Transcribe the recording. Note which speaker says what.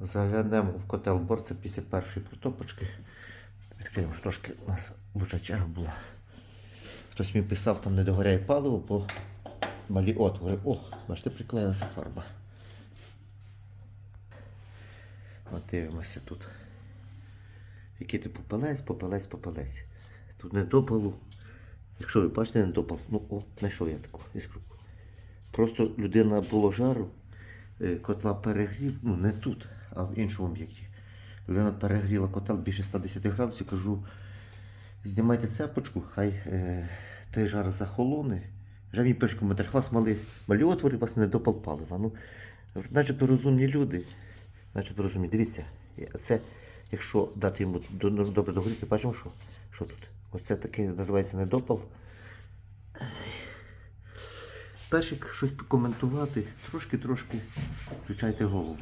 Speaker 1: Заглянемо в котел борця після першої протопочки. Відкриємо, що трошки у нас лучачега була. Хтось мені писав, там не догоряє паливо, бо малі отвори. О, бачите, приклеїлася фарба. От дивимося тут. Який типу попелець, попелець, попелець. Тут не допалу. Якщо ви бачите, не допал. Ну о, знайшов я таку іскру. Просто людина було жару, е, котла перегрів, ну не тут, а в іншому об'єкті. Людина перегріла котел більше 110 градусів, кажу, знімайте цепочку, хай е, той жар захолоне. Вже мені пише коментар, вас мали, малі отвори, вас не допал палива. Ну, начебто розумні люди. Начебто розумні. Дивіться, це, якщо дати йому до- до- добре догоріти, бачимо, що, що тут. Оце таке називається недопал. Першик щось коментувати, трошки-трошки включайте голову.